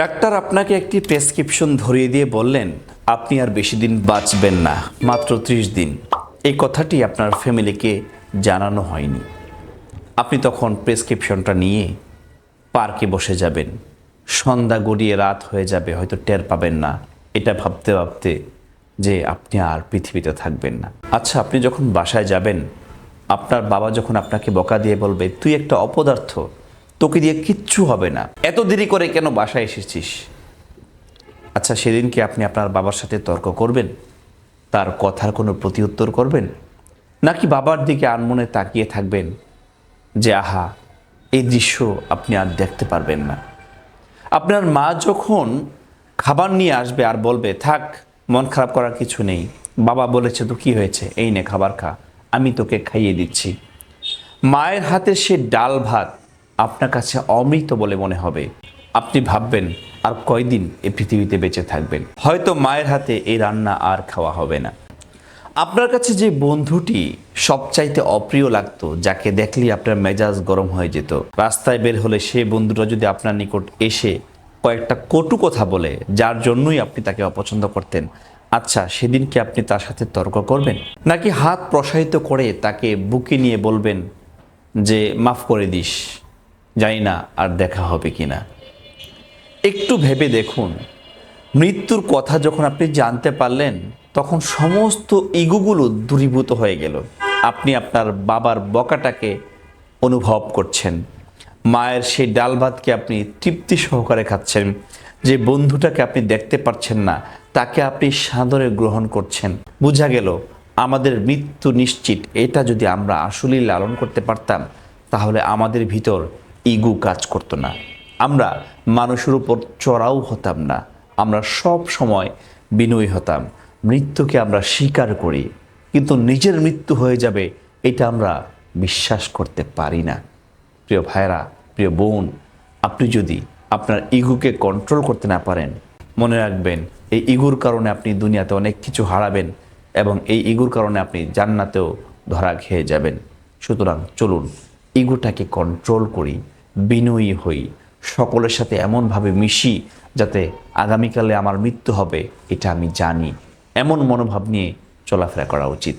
Doctor আপনাকে একটি prescription ধরিয়ে দিয়ে বললেন, আপনি আর বেশি দিন বাঁচবেন না, মাত্র ত্রিশ দিন। এই কথাটি আপনার ফ্যামিলিকে জানানো হয়নি। আপনি তখন প্রেসক্রিপশনটা নিয়ে পার্কে বসে যাবেন। সন্ধ্যা গড়িয়ে রাত হয়ে যাবে, হয়তো টের পাবেন না। এটা ভাবতে ভাবতে যে আপনি আর পৃথিবীতে থাকবেন না। আচ্ছা আপনি যখন বাসায় যাবেন, আপনার বাবা যখন আপনাকে বকা দিয়ে বলবে, তুই একটা অপদার্থ তোকে দিয়ে কিচ্ছু হবে না। এত দেরি করে কেন বাসায় এসেছিস? আচ্ছা সেদিন কি আপনি আপনার বাবার সাথে তর্ক করবেন? তার কথার কোনো প্রতিউত্তর করবেন? নাকি বাবার দিকে আনমনে তাকিয়ে থাকবেন যে, আহা, এই দৃশ্য আপনি আর দেখতে পারবেন না আপনার মা যখন খাবার নিয়ে আসবে আর বলবে, থাক, মন খারাপ করার কিছু নেই। বাবা বলেছে তো কি হয়েছে? এই নে, খাবার খা। আমি তোকে খাইয়ে দিচ্ছি। মায়ের হাতে সে ডাল ভাত আপনার কাছে অমৃত বলে মনে হবে। আপনি ভাববেন, আর কয়দিন এ পৃথিবীতে বেঁচে থাকবেন? হয়তো মায়ের হাতে এই রান্না আর খাওয়া হবে না। আপনার কাছে যে বন্ধুটি সবচাইতে অপ্রিয় লাগতো, যাকে দেখলেই আপনার মেজাজ গরম হয়ে যেত। রাস্তায় বের হলে সে বন্ধুটা যদি আপনার নিকট এসে কয়েকটা কটু কথা বলে, যার জন্যই আপনি তাকে অপছন্দ করতেন আচ্ছা সেদিন কি আপনি তার সাথে তর্ক করবেন? নাকি হাত প্রসারিত করে তাকে বুকে নিয়ে বলবেন যে, মাফ করে দিস। জানি না আর দেখা হবে কি না একটু ভেবে দেখুন, মৃত্যুর কথা যখন আপনি জানতে পারলেন, তখন সমস্ত ইগুগুলো দূরীভূত হয়ে গেল। আপনি আপনার বাবার বকাটাকে অনুভব করছেন। মায়ের সেই ডাল ভাতকে আপনি তৃপ্তি সহকারে খাচ্ছেন। যে বন্ধুটাকে আপনি দেখতে পাচ্ছেন না, তাকে আপনি সাদরে গ্রহণ করছেন। বোঝা গেল, আমাদের মৃত্যু নিশ্চিত। এটা যদি আমরা আসলেই লালন করতে পারতাম, তাহলে আমাদের ভিতর ইগু কাজ করতো না। আমরা মানুষের উপর চড়াও হতাম না। আমরা সব সময় বিনয়ী হতাম। মৃত্যুকে আমরা স্বীকার করি। কিন্তু নিজের মৃত্যু হয়ে যাবে, এটা আমরা বিশ্বাস করতে পারি না। প্রিয় ভাইরা প্রিয় বোন, আপনি যদি আপনার ইগুকে কন্ট্রোল করতে না পারেন, মনে রাখবেন, এই ইগুর কারণে আপনি দুনিয়াতে অনেক কিছু হারাবেন এবং এই ইগুর কারণে আপনি জান্নাতেও ধরা খেয়ে যাবেন। সুতরাং চলুন ইগুটাকে কন্ট্রোল করি, বিনয়ী হই, সকলের সাথে এমনভাবে মিশি যাতে আগামীকালে আমার মৃত্যু হবে, এটা আমি জানি। এমন মনোভাব নিয়ে চলাফেরা করা উচিত।